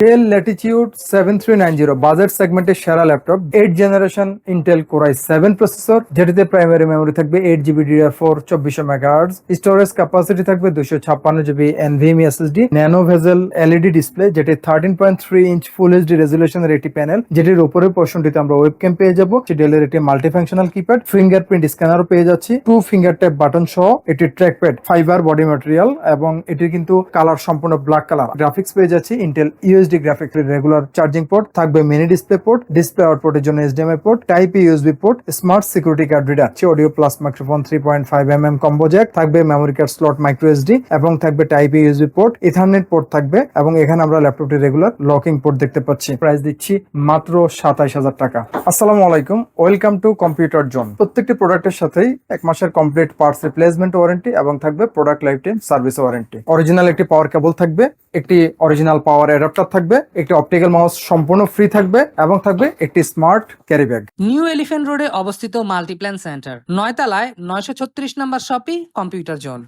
Dell Latitude seven three nine zero budget সেগমেন্টের সেরা laptop eight generation Intel core i seven processor যেটিতে primary memory থাকবে eight GB DDR four চব্বিশশো megahertz storage capacity থাকবে দুশো ছাপ্পান্ন GB NVMe SSD nano bezel LED display যেটি thirteen point three inch full HD রেজুলেশনের একটি প্যানেল যেটির উপরের পোর্শনটিতে আমরা ওয়েবক্যাম পেয়ে যাব ডেলের একটি মাল্টিফাংশনাল কিপ্যাড ফিঙ্গারপ্রিন্ট স্ক্যানারও পেয়ে যাচ্ছি টু ফিঙ্গার ট্যাপ বাটন সহ এটি ট্র্যাকপ্যাড ফাইবার বডি ম্যাটেরিয়াল এবং এটির কিন্তু কালার সম্পূর্ণ ব্ল্যাক কালার গ্রাফিক্স পেয়ে যাচ্ছি Intel UHD graphics regular charging port থাকবে মিনি ডিসপ্লে পোর্ট ডিসপ্লে আউটপুটের জন্য HDMI port type USB port smart security card reader audio plus microphone three point five M M combo jack থাকবে memory card slot micro SD এবং থাকবে type USB port ethernet port থাকবে, এবং এখানে আমরা ল্যাপটপটি রেগুলার লকিং পোর্ট দেখতে পাচ্ছি। প্রাইস দিচ্ছি মাত্র সাতাইশ হাজার টাকা। আসসালামু আলাইকুম ওয়েলকাম টু কম্পিউটার জোন প্রত্যেকটি প্রোডাক্টের সাথেই এক মাসের কমপ্লিট পার্টস রিপ্লেসমেন্ট ওয়ারেন্টি এবং থাকবে product life time service warranty original একটি পাওয়ার কেবল থাকবে একটি অরিজিনাল পাওয়ার অ্যাডাপ্টার থাকবে, একটি অপটিক্যাল মাউস সম্পূর্ণ ফ্রি থাকবে এবং থাকবে একটি smart carry bag new elephant রোডে অবস্থিত মাল্টিপ্ল্যান সেন্টার নয়তলায় নয়শো ছত্রিশ নম্বর শপি কম্পিউটার জোন